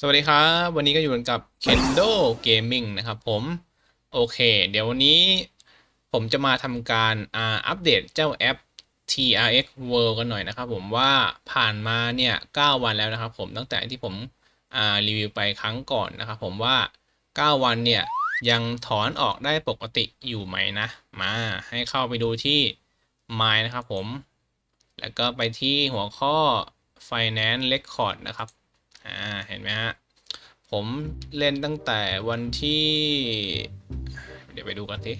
สวัสดีครับ วันนี้ก็อยู่กันกับ Kendo Gaming นะครับผม โอเค เดี๋ยววันนี้ผมจะมาทำการอ่าอัปเดตเจ้าแอป TRX World กันหน่อยนะครับผมว่าผ่านมาเนี่ย 9 วันแล้วนะครับผมตั้งแต่ที่ผมอ่ารีวิวไปครั้งก่อนนะครับผมว่า 9 วันเนี่ย ยังถอนออกได้ปกติอยู่ไหมนะ มาให้เข้าไปดูที่ My นะครับผม แล้วก็ไปที่หัวข้อ Finance Record นะครับ อ่าเห็นไหมฮะ ผมเล่นตั้งแต่วันที่ เดี๋ยวไปดูกันที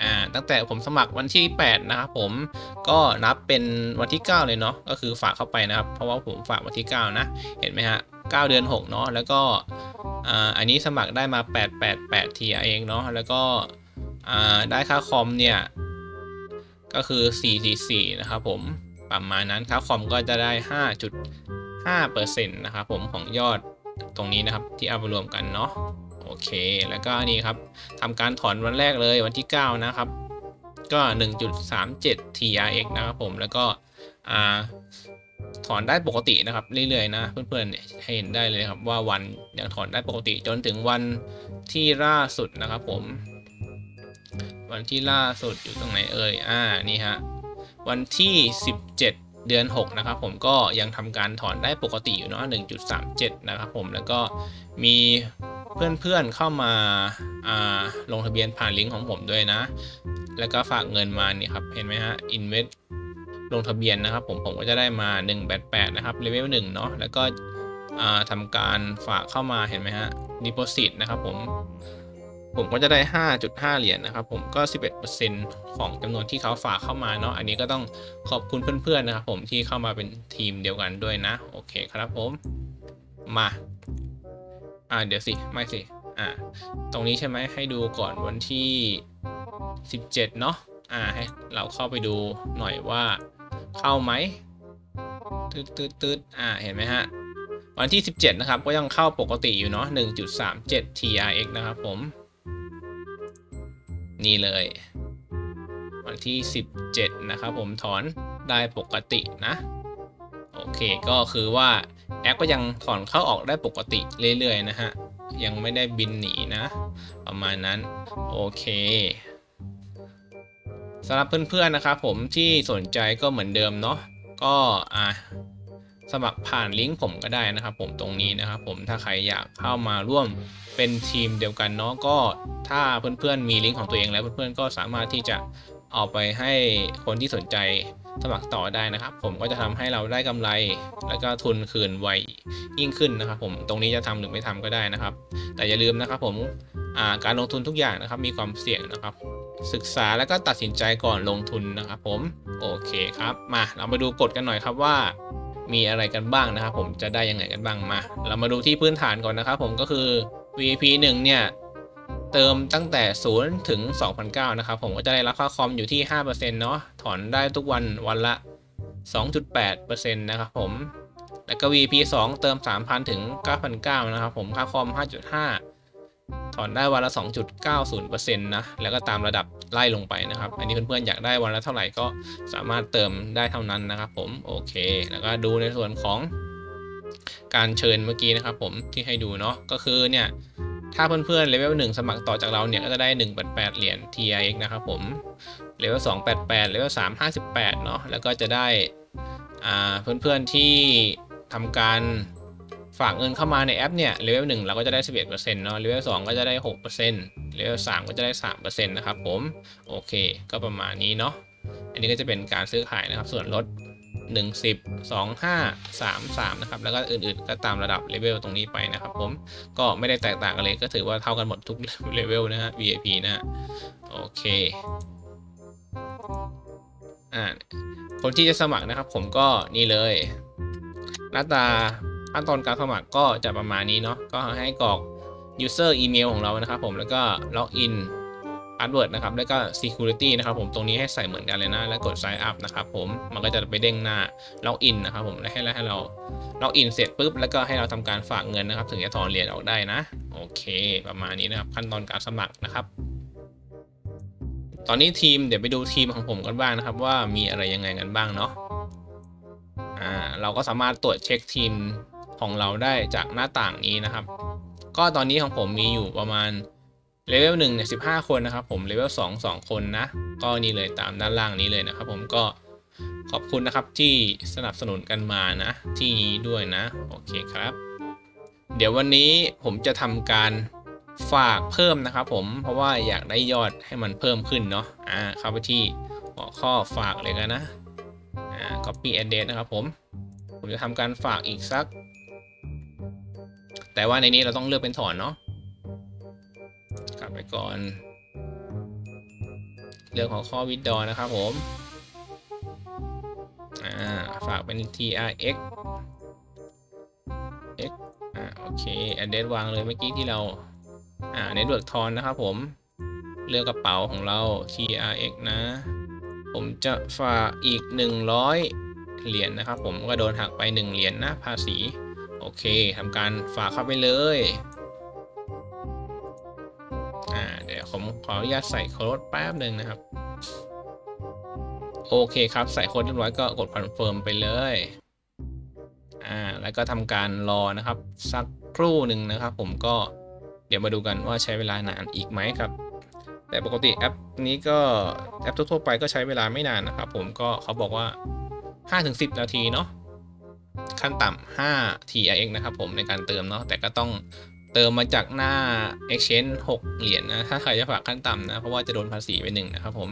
อ่าตั้งแต่ผมสมัครวันที่ 8 นะครับผมก็นับเป็นวันที่ 9 เลยเนาะก็คือฝากเข้าไปนะครับ เพราะว่าผมฝากวันที่ 9 นะ เห็นไหมฮะ 9 เดือน 6 เนาะแล้วก็อ่าอันนี้สมัครได้มา 888ทีเองเนาะแล้วก็อ่าได้ค่าคอมเนี่ย ก็คือ444นะครับผมประมาณนั้นค่าคอมก็จะได้ 5%นะครับผมของยอดตรงนี้นะครับที่เอามารวมกันเนาะโอเค แล้วก็นี่ครับทำการถอนวันแรกเลยวันที่ 9 นะครับ ก็ 1.37 TRX นะครับผมแล้วก็ถอนได้ปกตินะครับเรื่อยๆนะเพื่อนๆเนี่ยเห็นได้เลยครับว่าวันยังถอนได้ปกติจนถึงวันที่ล่าสุดนะครับผม วันที่ล่าสุดอยู่ตรงไหนเอ่ยอ่านี่ฮะวันที่ 17 เดือน 6 นะครับผมก็ยังทำการถอนได้ปกติอยู่เนาะ1.37 นะครับผมแล้วก็มีเพื่อนๆเข้ามาาลงทะเบียนผ่านลิงก์ของผมด้วยนะ แล้วก็ฝากเงินมานี่ครับ เห็นไหมฮะ invest ลงทะเบียนนะครับผมผมก็จะได้มา 188 นะครับเลเวล1เนาะแล้วก็ทำการฝากเข้ามาเห็นไหมฮะ deposit นะครับผม ผมก็จะได้ 5.5 เหรียญนะครับ ผมก็ 11%ของจำนวนที่เขาฝากเข้ามาเนาะ อันนี้ก็ต้องขอบคุณเพื่อนๆนะครับผมที่เข้ามาเป็นทีมเดียวกันด้วยนะ โอเคครับผม มา อ่า เดี๋ยวสิ ไม่สิ อ่า ตรงนี้ใช่ไหมให้ดูก่อนวันที่ 17 เนาะ อ่า ให้เราเข้าไปดูหน่อยว่าเข้าไหมตืดตืดตืดอ่า เห็นไหมฮะวันที่ 17 นะครับ ก็ยังเข้าปกติอยู่เนาะ 1.37 TRX นะครับผม นี่เลย วันที่ 17 นะครับผมถอนได้ปกตินะ โอเคก็คือว่าแอปก็ยังถอนเข้าออกได้ปกติเรื่อยๆนะฮะ ยังไม่ได้บินหนีนะ ประมาณนั้น โอเคสำหรับเพื่อนๆนะครับผมที่สนใจก็เหมือนเดิมเนาะก็อ่า สมัครผ่านลิงก์ผมก็ได้นะครับ ผมตรงนี้นะครับ ผมถ้าใครอยากเข้ามาร่วมเป็นทีมเดียวกันเนาะก็ถ้าเพื่อนๆมีลิงก์ของตัวเองแล้วเพื่อนๆก็สามารถที่จะเอาไปให้คนที่สนใจสมัครต่อได้นะครับ ผมก็จะทำให้เราได้กำไร แล้วก็ทุนคืนไวยิ่งขึ้นนะครับ ผมตรงนี้จะทำหรือไม่ทำก็ได้นะครับ แต่อย่าลืมนะครับ ผมาการลงทุนทุกอย่างนะครับ มีความเสี่ยงนะครับ ศึกษาแล้วก็ตัดสินใจก่อนลงทุนนะครับ ผมโอเคครับ มาเรามาดูกฎกันหน่อยครับว่า มีอะไรกันบ้างนะครับผมจะได้ยังไงกันบ้างมา เรามาดูที่พื้นฐานก่อนนะครับผมก็คือ VP 1เนี่ยเติมตั้งแต่ 0 ถึง 2,009นะครับผมก็จะได้รับค่าคอมอยู่ที่ 5%เนาะถอนได้ทุกวันวันละ 2.8%นะครับผม แล้วก็ VP 2 เติม 3,000 ถึง9,900นะครับผมค่าคอม 5.5 ถอนได้วันละ 2.90%นะแล้วก็ตามระดับไล่ลงไปนะครับ อันนี้เพื่อนๆอยากได้วันละเท่าไหร่ก็สามารถเติมได้เท่านั้นนะครับ ผมโอเค แล้วก็ดูในส่วนของการเชิญเมื่อกี้นะครับ ผมที่ให้ดูเนาะก็คือเนี่ยถ้าเพื่อนๆเลเวล1สมัครต่อจากเราเนี่ยก็จะได้ 188 เหรียญ TRX นะครับผมเลเวล2 88เลเวล3 58 เนาะแล้วก็จะได้เพื่อนๆที่ทำการ ฝากเงินเข้ามาในแอปเนี่ยเลเวล1เราก็จะได้ 11%เนาะเลเวล2ก็จะได้ 6%เลเวล3ก็จะได้ 3%นะครับผม โอเค ก็ประมาณนี้เนาะอันนี้ก็จะเป็นการซื้อขายนะครับ ส่วนลด1 10 2 5 3 3นะครับ แล้วก็อื่นๆ ก็ตามระดับเลเวลตรงนี้ไปนะครับผม ก็ไม่ได้แตกต่างกันเลย ก็ถือว่าเท่ากันหมดทุกเลเวลนะฮะ VIP นะฮะ โอเคอ่าคนที่จะสมัครนะครับผมก็นี่เลย หน้าตา ขั้นตอนการสมัครก็จะประมาณนี้เนาะก็ให้กรอก user อีเมลของเรานะครับผมแล้วก็ login password นะครับแล้วก็ security นะครับผมตรงนี้ให้ใส่เหมือนกันเลยนะ แล้วกด sign up นะครับผมมันก็จะไปเด้งหน้า login นะครับผมแล้วให้ให้เรา login เสร็จปุ๊บแล้วก็ให้เราทำการฝากเงินนะครับ ถึงจะถอนเหรียญออกได้นะ โอเค ประมาณนี้นะครับ ขั้นตอนการสมัครนะครับ ตอนนี้ทีมเดี๋ยวไปดูทีมของผมกันบ้างนะครับ ว่ามีอะไรยังไงกันบ้างเนาะอ่าเราก็สามารถตรวจเช็คทีม ของเราได้จากหน้าต่างนี้นะครับ ก็ตอนนี้ของผมมีอยู่ประมาณเลเวลหนึ่งเนี่ยสิบห้าคนนะครับ ผมเลเวลสองสองคนนะ ก็นี่เลยตามด้านล่างนี้เลยนะครับ ผมก็ขอบคุณนะครับที่สนับสนุนกันมานะ ที่นี้ด้วยนะ โอเคครับ เดี๋ยววันนี้ผมจะทำการฝากเพิ่มนะครับ ผมเพราะว่าอยากได้ยอดให้มันเพิ่มขึ้นเนาะอ่าเข้าไปที่หัวข้อฝากเลยกันนะอ่า copy address นะครับผม ผมจะทำการฝากอีกสัก แต่ว่าในนี้เราต้องเลือกเป็นถอนเนาะกลับไปก่อนเรื่องของข้อวิดดอนะครับผมอ่าฝากเป็น trx x อ่าโอเค address วางเลยเมื่อกี้ที่เราอ่า network ทอนนะครับผม เลือกกระเป๋าของเรา trx นะ ผมจะฝากอีก 100 เหรียญนะครับผมก็โดนหักไป 1 เหรียญนะภาษี โอเคทำการฝากเข้าไปเลยอ่าเดี๋ยวผมขออนุญาตใส่โค้ดแป๊บหนึ่งนะครับ โอเคครับใส่โค้ดเรียบร้อยก็กดคอนเฟิร์มไปเลยอ่าแล้วก็ทำการรอนะครับ สักครู่หนึ่งนะครับ ผมก็เดี๋ยวมาดูกันว่าใช้เวลานานอีกไหมครับ แต่ปกติแอปนี้ก็แอปทั่วๆไปก็ใช้เวลาไม่นานนะครับ ผมก็เขาบอกว่า 5-10 นาทีเนาะ ขั้นต่ำ5 TRX นะครับผมในการเติมเนาะแต่ก็ต้องเติมมาจากหน้า Exchange 6 เหรียญนะถ้าใครจะฝากขั้นต่ำนะ เพราะว่าจะโดนภาษีไปหนึ่งนะครับผม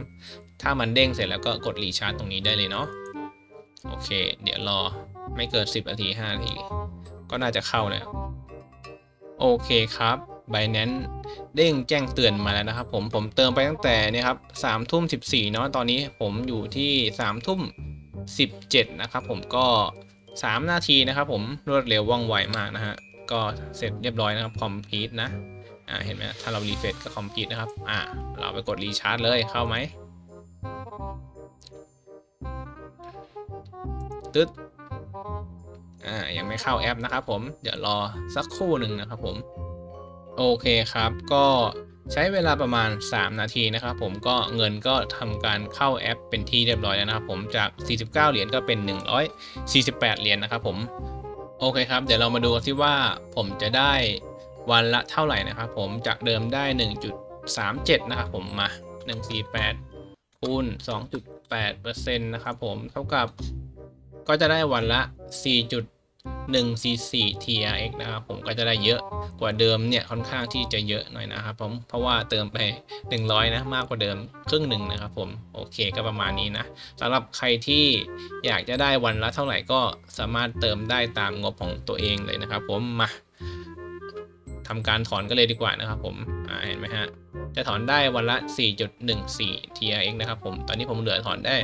ถ้ามันเด้งเสร็จแล้วก็กดรีชาร์จตรงนี้ได้เลยเนาะโอเค เดี๋ยวรอไม่เกิน 10นาที5นาที ก็น่าจะเข้าแล้ว โอเคครับ Binance เด้งแจ้งเตือนมาแล้วนะครับผมผมเติมไปตั้งแต่นี่ครับสามทุ่มสิบสี่เนาะตอนนี้ผมอยู่ที่สามทุ่มสิบเจ็ดนะครับผมก็ สามนาทีนะครับผมรวดเร็วว่องไวมากนะฮะ ก็เสร็จเรียบร้อยนะครับคอมพิวต์นะอ่าเห็นไหมถ้าเรารีเฟรชก็คอมพิวต์นะครับอ่าเราไปกดรีชาร์จเลยเข้าไหมตึ๊ดอ่ายังไม่เข้าแอปนะครับผมเดี๋ยวรอสักครู่หนึ่งนะครับผม โอเคครับก็ ใช้เวลาประมาณ 3 นาทีนะครับผมก็เงินก็ทำการเข้าแอปเป็นที่เรียบร้อยแล้วนะครับผมจาก 49 เหรียญก็เป็น 148 เหรียญนะครับผมโอเคครับ เดี๋ยวเรามาดูกันที่ว่าผมจะได้วันละเท่าไหร่นะครับผมจากเดิมได้ 1.37 นะครับผมมา 148คูณ2.8%นะครับผมเท่ากับก็จะได้วันละ 4. 1 cc TRX นะครับผมก็จะได้เยอะกว่าเดิมเนี่ยค่อนข้างที่จะเยอะหน่อยนะครับผมเพราะว่าเติมไป 100 นะมากกว่าเดิมครึ่งหนึ่งนะครับผมโอเคก็ประมาณนี้นะสำหรับใครที่อยากจะได้วันละเท่าไหร่ก็สามารถเติมได้ตามงบของตัวเองเลยนะครับผมมาทำการถอนก็เลยดีกว่านะครับผมเห็นไหมฮะ จะถอนได้วันละ 4.14 TRX นะครับผม ตอนนี้ผมเหลือถอนได้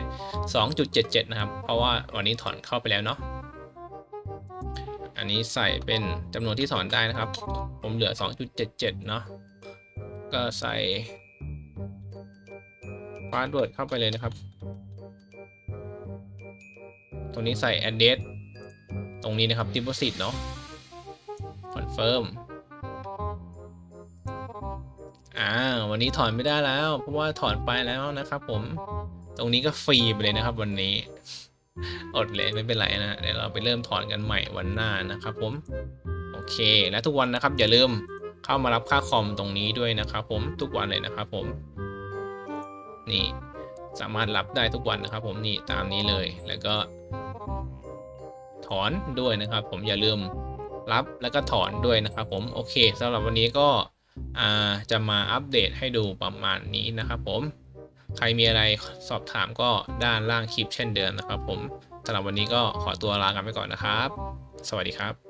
2.77 นะครับ เพราะว่าวันนี้ถอนเข้าไปแล้วเนาะ อันนี้ใส่เป็นจำนวนที่ถอนได้นะครับ ผมเหลือ 2.77 เนาะก็ใส่พาสเวิร์ดเข้าไปเลยนะครับ ตรงนี้ใส่ address ตรงนี้นะครับ deposit เนาะ confirm อ่า วันนี้ถอนไม่ได้แล้ว เพราะว่าถอนไปแล้วนะครับผม ตรงนี้ก็ฟรีไปเลยนะครับวันนี้ อดเลยไม่เป็นไรนะเดี๋ยวเราไปเริ่มถอนกันใหม่วันหน้านะครับผม โอเค และทุกวันนะครับ อย่าลืมเข้ามารับค่าคอมตรงนี้ด้วยนะครับผมทุกวันเลยนะครับผม นี่สามารถรับได้ทุกวันนะครับ ผมนี่ตามนี้เลยแล้วก็ ถอนด้วยนะครับ ผมอย่าลืมรับแล้วก็ถอนด้วยนะครับผมโอเคสำหรับวันนี้ก็จะมาอัปเดตให้ดูประมาณนี้นะครับผม ใครมีอะไรสอบถามก็ด้านล่างคลิปเช่นเดิมนะครับผมสำหรับวันนี้ก็ขอตัวลากันไปก่อนนะครับ สวัสดีครับ